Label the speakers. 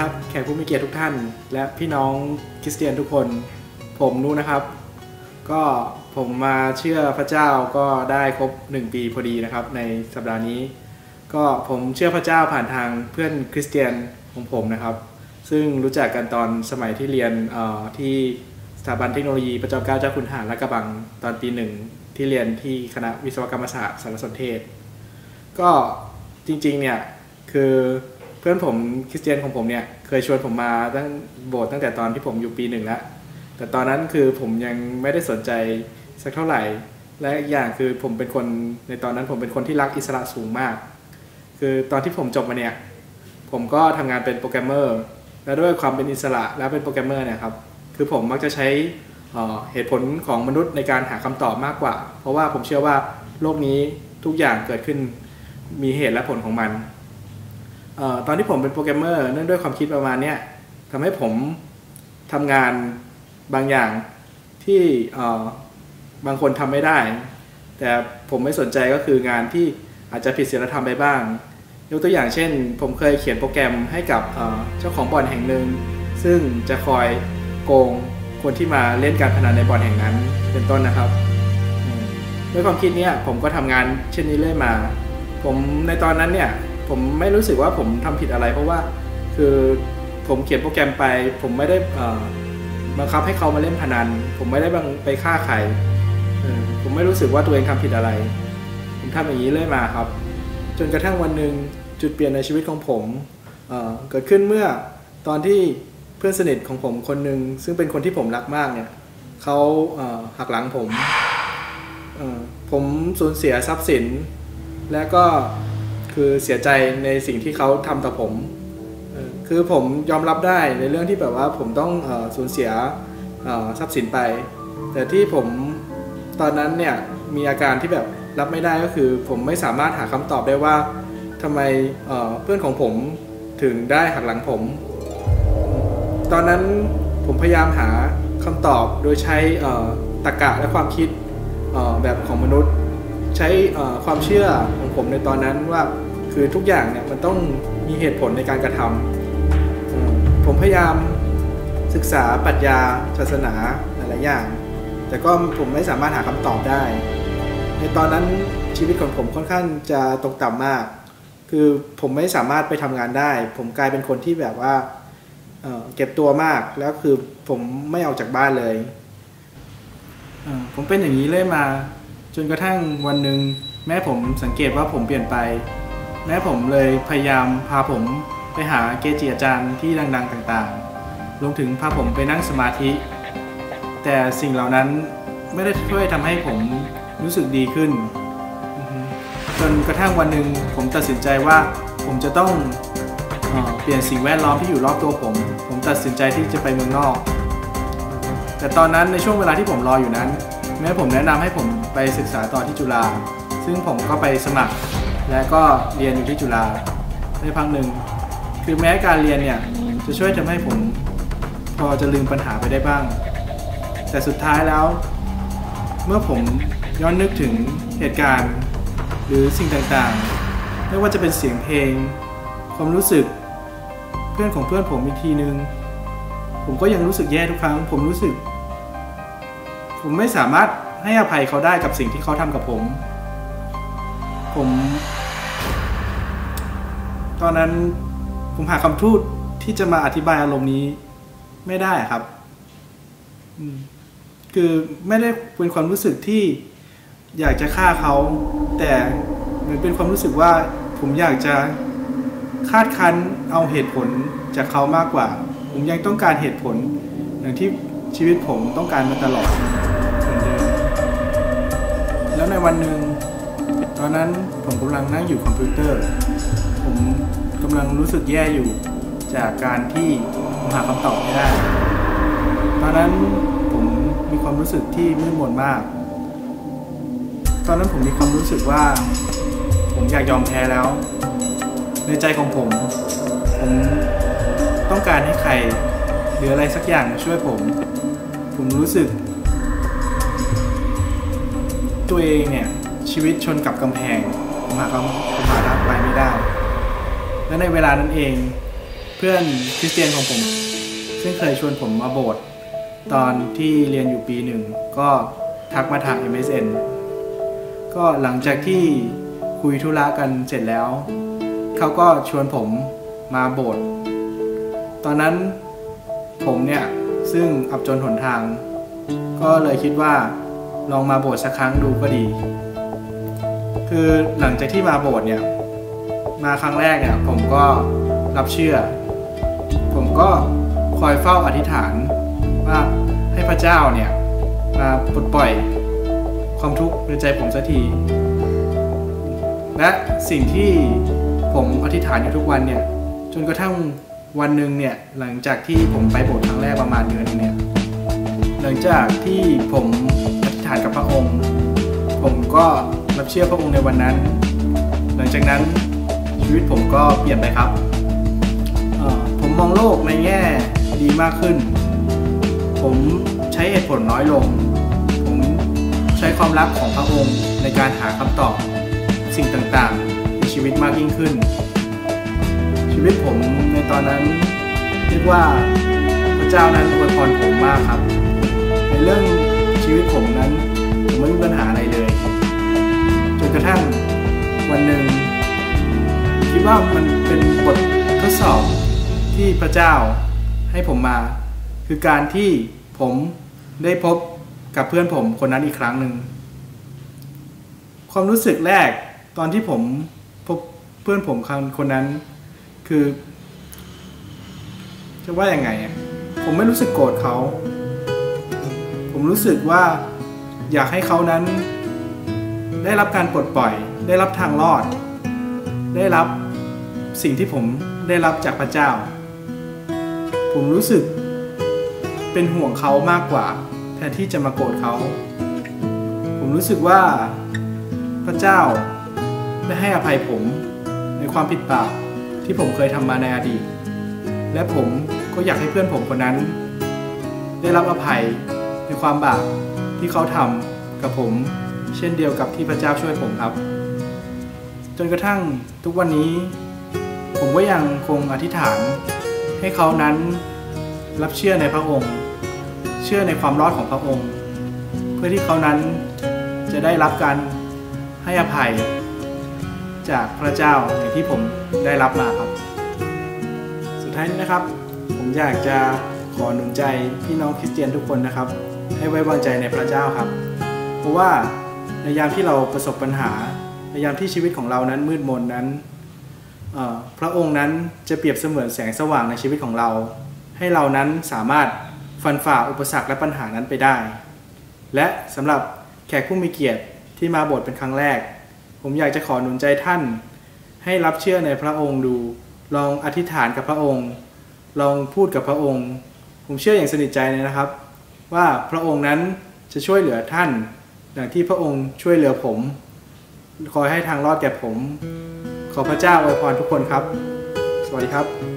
Speaker 1: ครับแขกผู้มีเกียรติทุกท่าน และพี่น้องคริสเตียนทุกคน ผมนูนะครับ ก็ผมมาเชื่อพระเจ้าก็ได้ครบ 1 ปีพอดีนะครับ ในสัปดาห์นี้ ก็ผมเชื่อพระเจ้าผ่านทางเพื่อนคริสเตียนของผมนะครับ ซึ่งรู้จักกันตอนสมัยที่เรียนที่สถาบันเทคโนโลยีพระจอมเกล้าเจ้าคุณทหารและกระบังตอนปีหนึ่งที่เรียนที่คณะวิศวกรรมศาสตร์สารสนเทศ ก็จริงๆเนี่ยคือ พื่อนผมคริสเตียนของผมเนี่ยเคยชวนผมมาตั้งโบสถ์ตั้งแต่ตอนที่ผมอยู่ปีหนึ่งแล้วแต่ตอนนั้นคือผมยังไม่ได้สนใจสักเท่าไหร่ และอีกอย่างคือผมเป็นคนในตอนนั้นผมเป็นคนที่รักอิสระสูงมาก คือตอนที่ผมจบมาเนี่ยผมก็ทำงานเป็นโปรแกรมเมอร์และด้วยความเป็นอิสระและเป็นโปรแกรมเมอร์เนี่ยครับคือผมมักจะใช้เหตุผลของมนุษย์ในการหาคำตอบมากกว่า เพราะว่าผมเชื่อว่าโลกนี้ทุกอย่างเกิดขึ้นมีเหตุและผลของมัน ตอนที่ผมเป็นโปรแกรมเมอร์เนื่องด้วยความคิดประมาณนี้ทำให้ผมทำงานบางอย่างที่บางคนทำไม่ได้ แต่ผมไม่สนใจก็คืองานที่อาจจะผิดศีลธรรมไปบ้าง ยกตัวอย่างเช่น ผมเคยเขียนโปรแกรมให้กับเจ้าของบ่อนแห่งหนึ่ง ซึ่งจะคอยโกงคนที่มาเล่นการพนันในบ่อนแห่งนั้นเป็นต้นนะครับด้วยความคิดนี้ผมก็ทำงานเช่นนี้เรื่อยมา ผมในตอนนั้นเนี่ย ผมไม่รู้สึกว่าผมทำผิดอะไร เพราะว่าคือผมเขียนโปรแกรมไป ผมไม่ได้บังคับให้เขามาเล่นพนัน ผมไม่ได้บังไปฆ่าใครผมไม่รู้สึกว่าตัวเองทำผิดอะไร ผมทำอย่างนี้เรื่อยมาครับ จนกระทั่งวันหนึ่งจุดเปลี่ยนในชีวิตของผมเเกิดขึ้นเมื่อตอนที่เพื่อนสนิทของผมคนหนึ่งซึ่งเป็นคนที่ผมรักมากเนี่ยเขาหักหลังผมผมสูญเสียทรัพย์สิน และก็ คือเสียใจในสิ่งที่เขาทำต่อผมคือผมยอมรับได้ในเรื่องที่แบบว่าผมต้องสูญเสียทรัพย์สินไป แต่ที่ผมตอนนั้นเนี่ยมีอาการที่แบบรับไม่ได้ก็คือ ผมไม่สามารถหาคำตอบได้ว่าทำไมเพื่อนของผมถึงได้หักหลังผม ตอนนั้นผมพยายามหาคำตอบโดยใช้ตรรกะและความคิดแบบของมนุษย์ ใช้ความเชื่อของผมในตอนนั้นว่า คือทุกอย่างเนี่ยมันต้องมีเหตุผลในการกระทำผมพยายามศึกษาปรัชญาศาสนาหลายอย่าง แต่ก็ผมไม่สามารถหาคำตอบได้ ในตอนนั้นชีวิตของผมค่อนข้างจะตกต่ำมาก คือผมไม่สามารถไปทำงานได้ ผมกลายเป็นคนที่แบบว่าเเก็บตัวมากแล้วคือผมไม่ออกจากบ้านเลยผมเป็นอย่างนี้เลยมา จนกระทั่งวันหนึ่งแม่ผมสังเกตว่าผมเปลี่ยนไป แม่ผมเลยพยายามพาผมไปหาเกจิอาจารย์ที่ดัง ๆต่างๆ รวมถึงพาผมไปนั่งสมาธิ แต่สิ่งเหล่านั้นไม่ได้ช่วยทำให้ผมรู้สึกดีขึ้น จนกระทั่งวันหนึ่งผมตัดสินใจว่าผมจะต้องเปลี่ยนสิ่งแวดล้อมที่อยู่รอบตัวผม ผมตัดสินใจที่จะไปเมืองนอก แต่ตอนนั้นในช่วงเวลาที่ผมรออยู่นั้น แม่ผมแนะนำให้ผมไปศึกษาต่อที่จุฬา ซึ่งผมก็ไปสมัคร และก็เรียนอยู่ที่จุฬาในพักหนึ่งคือแม้การเรียนเนี่ยจะช่วยทำให้ผมพอจะลืมปัญหาไปได้บ้าง แต่สุดท้ายแล้ว เมื่อผมย้อนนึกถึงเหตุการณ์ หรือสิ่งต่างๆ ไม่ว่าจะเป็นเสียงเพลง ความรู้สึก เพื่อนของเพื่อนผมอีกทีนึง ผมก็ยังรู้สึกแย่ทุกครั้ง ผมรู้สึก ผมไม่สามารถให้อภัยเขาได้กับสิ่งที่เขาทำกับผม ผม ตอนนั้นผมหาคำพูดที่จะมาอธิบายอารมณ์นี้ไม่ได้ครับคือไม่ได้เป็นความรู้สึกที่อยากจะฆ่าเขา แต่เหมือนเป็นความรู้สึกว่าผมอยากจะคาดคั้นเอาเหตุผลจากเขามากกว่า ผมยังต้องการเหตุผล อย่างที่ชีวิตผมต้องการมาตลอดแล้วในวันหนึ่งตอนนั้นผมกำลังนั่งอยู่คอมพิวเตอร์ ผม กำลังรู้สึกแย่อยู่จากการที่ผมหาคำตอบไม่ได้ ตอนนั้นผมมีความรู้สึกที่มืดมนมาก ตอนนั้นผมมีความรู้สึกว่า ผมอยากยอมแพ้แล้ว ในใจของผม ผมต้องการให้ใครหรืออะไรสักอย่างช่วยผม ผมรู้สึก ตัวเองเนี่ยชีวิตชนกับกำแพงผมหาคำผมหาทางไปไม่ได้ และในเวลานั้นเอง เพื่อนคริสเตียนของผม ซึ่งเคยชวนผมมาโบสถ์ตอนที่เรียนอยู่ปีหนึ่ง ก็ทักมาทาง MSN ก็หลังจากที่คุยธุระกันเสร็จแล้ว เขาก็ชวนผมมาโบสถ์ตอนนั้นผมเนี่ย ซึ่งอับจนหนทาง ก็เลยคิดว่าลองมาโบสถ์สักครั้งดูก็ดี คือหลังจากที่มาโบสถ์เนี่ย มาครั้งแรกเนี่ยผมก็รับเชื่อ ผมก็คอยเฝ้าอธิษฐานว่าให้พระเจ้าเนี่ยมาปลดปล่อยความทุกข์ในใจผมสักที และสิ่งที่ผมอธิษฐานอยู่ทุกวันเนี่ยจนกระทั่งวันหนึ่งเนี่ยหลังจากที่ผมไปโบสถ์ครั้งแรกประมาณเดือนนึงเนี่ยหลังจากที่ผมอธิษฐานกับพระองค์ ผมก็รับเชื่อพระองค์ในวันนั้น หลังจากนั้น ชีวิตผมก็เปลี่ยนไปครับ ผมมองโลกในแง่ดีมากขึ้น ผมใช้เหตุผลน้อยลง ผมใช้ความรักของพระองค์ในการหาคำตอบสิ่งต่างๆ ในชีวิตมากยิ่งขึ้น ชีวิตผมในตอนนั้นเรียกว่าพระเจ้านั้นอวยพรผมมากครับ ในเรื่องชีวิตผมนั้นผมไม่มีปัญหาอะไรเลย จนกระทั่งวันหนึ่ง ว่ามันเป็นบททดสอบที่พระเจ้าให้ผมมา คือการที่ผมได้พบกับเพื่อนผมคนนั้นอีกครั้งหนึ่งความรู้สึกแรกตอนที่ผมพบเพื่อนผมคนนั้น คือ จะว่าอย่างไงผมไม่รู้สึกโกรธเขา ผมรู้สึกว่าอยากให้เขานั้น ได้รับการปลดปล่อย ได้รับทางรอด ได้รับ สิ่งที่ผมได้รับจากพระเจ้า ผมรู้สึกเป็นห่วงเขามากกว่า แทนที่จะมาโกรธเขา ผมรู้สึกว่าพระเจ้าได้ให้อภัยผมในความผิดบาปที่ผมเคยทำมาในอดีต และผมก็อยากให้เพื่อนผมคนนั้น ได้รับอภัยในความบาปที่เขาทำกับผม เช่นเดียวกับที่พระเจ้าช่วยผมครับ จนกระทั่งทุกวันนี้ ผมก็ยังคงอธิษฐาน ให้เขานั้นรับเชื่อในพระองค์ เชื่อในความรอดของพระองค์ เพื่อที่เขานั้นจะได้รับการให้อภัย จากพระเจ้าอย่างที่ผมได้รับมาครับ สุดท้ายนี้นะครับ ผมอยากจะขอหนุนใจพี่น้องคริสเตียนทุกคนนะครับ ให้ไว้วางใจในพระเจ้าครับ เพราะว่าในยามที่เราประสบปัญหาในยามที่ชีวิตของเรานั้นมืดมนนั้น พระองค์นั้นจะเปรียบเสมือนแสงสว่างในชีวิตของเรา ให้เรานั้นสามารถฟันฝ่าอุปสรรคและปัญหานั้นไปได้ และสำหรับแขกผู้มีเกียรติที่มาโบสถ์เป็นครั้งแรก ผมอยากจะขอหนุนใจท่าน ให้รับเชื่อในพระองค์ดู ลองอธิษฐานกับพระองค์ ลองพูดกับพระองค์ ผมเชื่ออย่างสนิทใจเลยนะครับ ว่าพระองค์นั้นจะช่วยเหลือท่านอย่างที่พระองค์ช่วยเหลือผม คอยให้ทางรอดแก่ผม ขอพระเจ้าอวยพรทุกคนครับ สวัสดีครับ